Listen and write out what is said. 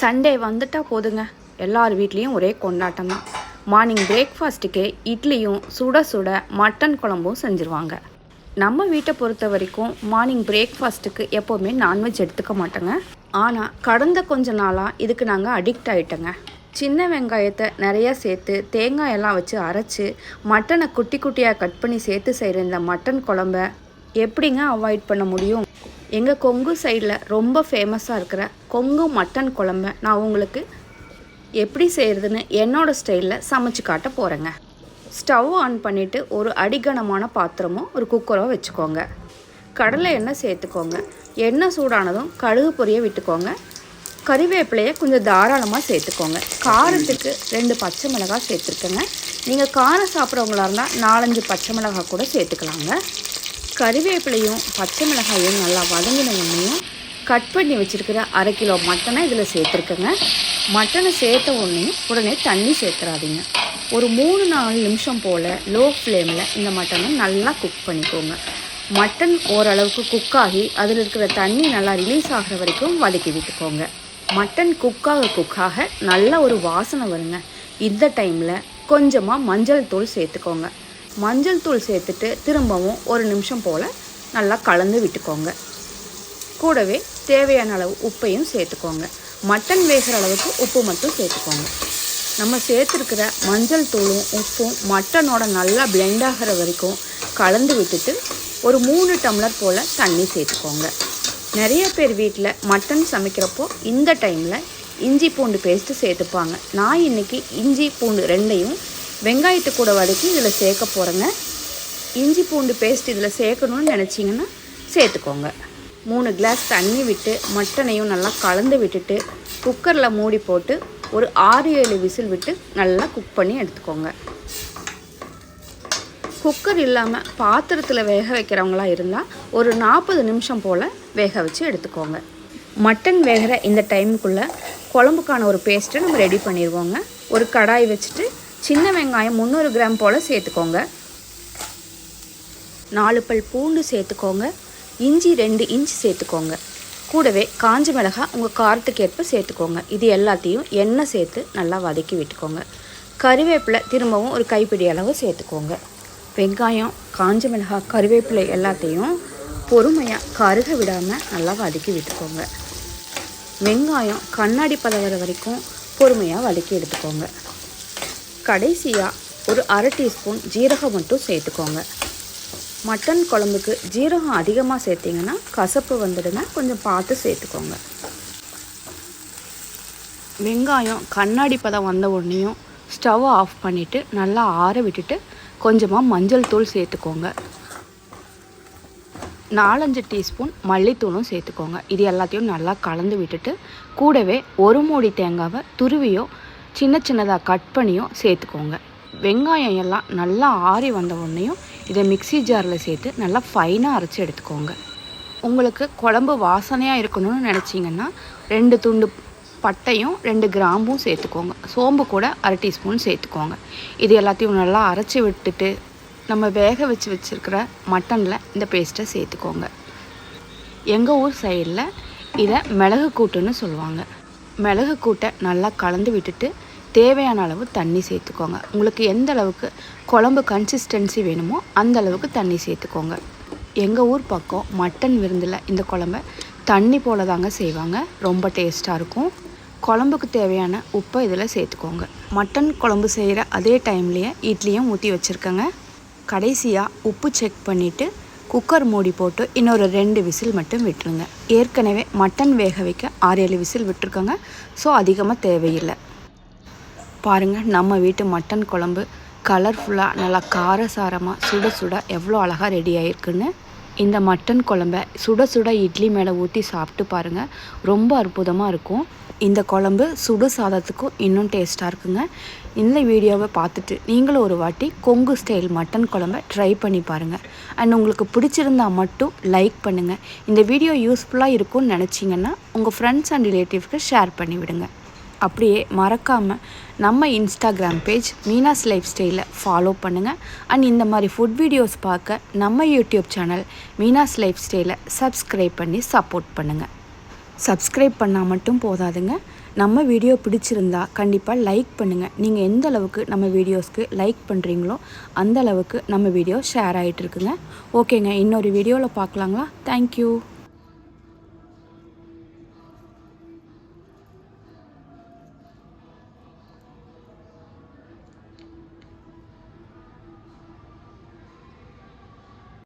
Sunday வந்துட்டால் போதுங்க. எல்லார் வீட்லேயும் ஒரே கொண்டாட்டம் தான் மார்னிங் பிரேக்ஃபாஸ்ட்டுக்கு இட்லியும் சுட சுட மட்டன் குழம்பும் செஞ்சுருவாங்க. நம்ம வீட்டை பொறுத்த வரைக்கும் மார்னிங் பிரேக்ஃபாஸ்ட்டுக்கு எப்போவுமே நான்வெஜ் எடுத்துக்க மாட்டோங்க. ஆனால் கடந்த கொஞ்ச நாளாக இதுக்கு நாங்கள் அடிக்ட் ஆகிட்டோங்க சின்ன வெங்காயத்தை நிறையா சேர்த்து தேங்காய் எல்லாம் வச்சு அரைச்சி மட்டனை குட்டி குட்டியாக கட் பண்ணி சேர்த்து செய்கிற இந்த மட்டன் குழம்ப எப்படிங்க அவாய்ட் பண்ண முடியும்? எங்கள் கொங்கு சைடில் ரொம்ப ஃபேமஸாக இருக்கிற கொங்கு மட்டன் குழம்ப நான் உங்களுக்கு எப்படி செய்கிறதுன்னு என்னோட ஸ்டைலில் சமைச்சு காட்ட போகிறேங்க ஸ்டவ் ஆன் பண்ணிவிட்டு ஒரு அடிகனமான பாத்திரமோ ஒரு குக்கரோ வச்சுக்கோங்க. கடலை எண்ணெய் சேர்த்துக்கோங்க. எண்ணெய் சூடானதும் கடுகு பொரிய விட்டுக்கோங்க. கறிவேப்பிலையை கொஞ்சம் தாராளமாக சேர்த்துக்கோங்க. காரத்துக்கு ரெண்டு பச்சை மிளகாய் சேர்த்துருக்கேங்க. நீங்கள் காரம் சாப்பிட்றவங்களா இருந்தால் நாலஞ்சு பச்சை மிளகாய் கூட சேர்த்துக்கலாங்க. கறிவேப்பிலையும் பச்சை மிளகாயும் நல்லா வதங்கின உடனேயும் கட் பண்ணி வச்சுருக்கிற அரை கிலோ மட்டனை இதில் சேர்த்துருக்கேங்க. மட்டனை சேர்த்த உடனே உடனே தண்ணி சேர்த்துறாதீங்க ஒரு மூணு நாலு நிமிஷம் போல் லோ ஃப்ளேமில் இந்த மட்டனை நல்லா குக் பண்ணிக்கோங்க. மட்டன் ஓரளவுக்கு குக் ஆகி அதில் இருக்கிற தண்ணி நல்லா ரிலீஸ் ஆகிற வரைக்கும் வதக்கி விட்டுக்கோங்க. மட்டன் குக்காக குக்காக நல்ல ஒரு வாசனை வருங்க. இந்த டைமில் கொஞ்சமாக மஞ்சள் தூள் சேர்த்துக்கோங்க. மஞ்சள் தூள் சேர்த்துட்டு திரும்பவும் ஒரு நிமிஷம் போல் நல்லா கலந்து விட்டுக்கோங்க. கூடவே தேவையான அளவு உப்பையும் சேர்த்துக்கோங்க. மட்டன் வேகிற அளவுக்கு உப்பு மட்டும் சேர்த்துக்கோங்க. நம்ம சேர்த்துருக்கிற மஞ்சள் தூளும் உப்பும் மட்டனோட நல்லா பிளெண்ட் ஆகிற வரைக்கும் கலந்து விட்டுட்டு ஒரு மூணு டம்ளர் போல் தண்ணி சேர்த்துக்கோங்க. நிறைய பேர் வீட்டில் மட்டன் சமைக்கிறப்போ இந்த டைமில் இஞ்சி பூண்டு பேஸ்ட்டு சேர்த்துப்பாங்க. நான் இன்னைக்கு இஞ்சி பூண்டு ரெண்டையும் வெங்காயத்து கூட வதக்கி இதில் சேர்க்க போகிறேங்க இஞ்சி பூண்டு பேஸ்ட் இதில் சேர்க்கணும்னு நினச்சிங்கன்னா சேர்த்துக்கோங்க. மூணு கிளாஸ் தண்ணி விட்டு மட்டனையும் நல்லா கலந்து விட்டுட்டு குக்கரில் மூடி போட்டு ஒரு ஆறு ஏழு விசில் விட்டு நல்லா குக் பண்ணி எடுத்துக்கோங்க. குக்கர் இல்லாமல் பாத்திரத்தில் வேக வைக்கிறவங்களா இருந்தால் ஒரு நாற்பது நிமிஷம் போல் வேக வச்சு எடுத்துக்கோங்க. மட்டன் வேகிற இந்த டைமுக்குள்ளே குழம்புக்கான ஒரு பேஸ்ட்டை நம்ம ரெடி பண்ணிடுவோங்க. ஒரு கடாய் வச்சுட்டு சின்ன வெங்காயம் முந்நூறு கிராம் போல் சேர்த்துக்கோங்க. நாலு பல் பூண்டு சேர்த்துக்கோங்க. இஞ்சி ரெண்டு இன்ச் சேர்த்துக்கோங்க. கூடவே காஞ்ச மிளகாய் உங்கள் காரத்துக்கு ஏற்ப சேர்த்துக்கோங்க. இது எல்லாத்தையும் எண்ணெய் சேர்த்து நல்லா வதக்கி விட்டுக்கோங்க. கறிவேப்பிலை திரும்பவும் ஒரு கைப்பிடி அளவு சேர்த்துக்கோங்க. வெங்காயம் காஞ்ச மிளகாய் கருவேப்பிலை எல்லாத்தையும் பொறுமையாக கருக விடாமல் நல்லா வதக்கி விட்டுக்கோங்க. வெங்காயம் கண்ணாடி பதம் வர வரைக்கும் பொறுமையாக வதக்கி எடுத்துக்கோங்க. கடைசியாக ஒரு அரை டீஸ்பூன் ஜீரகம் மட்டும் சேர்த்துக்கோங்க. மட்டன் குழம்புக்கு ஜீரகம் அதிகமாக சேர்த்திங்கன்னா கசப்பு வந்துடுங்க கொஞ்சம் பார்த்து சேர்த்துக்கோங்க. வெங்காயம் கண்ணாடி பதம் வந்த உடனேயும் ஸ்டவ் ஆஃப் பண்ணிவிட்டு நல்லா ஆற விட்டுட்டு கொஞ்சமாக மஞ்சள் தூள் சேர்த்துக்கோங்க. நாலஞ்சு டீஸ்பூன் மல்லித்தூளும் சேர்த்துக்கோங்க. இது எல்லாத்தையும் நல்லா கலந்து விட்டுட்டு கூடவே ஒரு மூடி தேங்காவை துருவியோ சின்ன சின்னதாக கட் பண்ணியும் சேர்த்துக்கோங்க. வெங்காயம் எல்லாம் நல்லா ஆறி வந்த உடனேயும் இதை மிக்ஸி ஜாரில் சேர்த்து நல்லா ஃபைனாக அரைச்சி எடுத்துக்கோங்க. உங்களுக்கு குழம்பு வாசனையாக இருக்கணும்னு நினச்சிங்கன்னா ரெண்டு துண்டு பட்டையும் ரெண்டு கிராம்பும் சேர்த்துக்கோங்க. சோம்பு கூட அரை டீஸ்பூன் சேர்த்துக்கோங்க. இது எல்லாத்தையும் நல்லா அரைச்சி விட்டுட்டு நம்ம வேக வச்சு வச்சுருக்கிற மட்டனில் இந்த பேஸ்ட்டை சேர்த்துக்கோங்க. எங்கள் ஊர் சைடில் இதை மிளகு கூட்டுன்னு சொல்லுவாங்க. மிளகு கூட்டை நல்லா கலந்து விட்டுட்டு தேவையான அளவு தண்ணி சேர்த்துக்கோங்க. உங்களுக்கு எந்த அளவுக்கு குழம்பு கன்சிஸ்டன்சி வேணுமோ அந்த அளவுக்கு தண்ணி சேர்த்துக்கோங்க. எங்கள் ஊர் பக்கம் மட்டன் விருந்தில் இந்த குழம்ப தண்ணி போல தாங்க செய்வாங்க. ரொம்ப டேஸ்ட்டாக இருக்கும். குழம்புக்கு தேவையான உப்பை இதில் சேர்த்துக்கோங்க. மட்டன் குழம்பு செய்கிற அதே டைம்லேயே இட்லியும் ஊற்றி வச்சுருக்கேங்க. கடைசியாக உப்பு செக் பண்ணிவிட்டு குக்கர் மூடி போட்டு இன்னொரு ரெண்டு விசில் மட்டும் விட்டுருங்க. ஏற்கனவே மட்டன் வேக வைக்க ஆறு ஏழு விசில் விட்டுருக்கோங்க. ஸோ அதிகமாக தேவையில்லை. பாருங்கள் நம்ம வீட்டு மட்டன் குழம்பு கலர்ஃபுல்லாக நல்லா காரசாரமாக சுட சுட எவ்வளோ அழகாக ரெடி ஆகிருக்குன்னு இந்த மட்டன் குழம்ப சுட சுட இட்லி மேலே ஊற்றி சாப்பிட்டு பாருங்கள் ரொம்ப அற்புதமாக இருக்கும். இந்த குழம்பு சுடு சாதத்துக்கும் இன்னும் டேஸ்ட்டாக இருக்குங்க. இந்த வீடியோவை பார்த்துட்டு நீங்களும் ஒரு வாட்டி கொங்கு ஸ்டைல் மட்டன் குழம்ப ட்ரை பண்ணி பாருங்கள் அண்ட் உங்களுக்கு பிடிச்சிருந்தா மட்டும் லைக் பண்ணுங்கள் இந்த வீடியோ யூஸ்ஃபுல்லாக இருக்கும்னு நினச்சிங்கன்னா உங்கள் ஃப்ரெண்ட்ஸ் அண்ட் ரிலேட்டிவ்க்கு ஷேர் பண்ணி விடுங்க அப்படியே மறக்காமல் நம்ம இன்ஸ்டாகிராம் பேஜ் மீனாஸ் லைஃப் ஸ்டைலில் ஃபாலோ பண்ணுங்கள் அண்ட் இந்த மாதிரி ஃபுட் வீடியோஸ் பார்க்க நம்ம யூடியூப் சேனல் மீனாஸ் லைஃப் ஸ்டைலை சப்ஸ்கிரைப் பண்ணி சப்போர்ட் பண்ணுங்கள் சப்ஸ்கிரைப் பண்ணால் மட்டும் போதாதுங்க. நம்ம வீடியோ பிடிச்சிருந்தா கண்டிப்பாக லைக் பண்ணுங்கள் நீங்கள் எந்த அளவுக்கு நம்ம வீடியோஸ்க்கு லைக் பண்ணுறீங்களோ அந்த அளவுக்கு நம்ம வீடியோ ஷேர் ஆகிட்டு இருக்குங்க ஓகேங்க இன்னொரு வீடியோவில் பார்க்கலாங்களா? தேங்க்யூ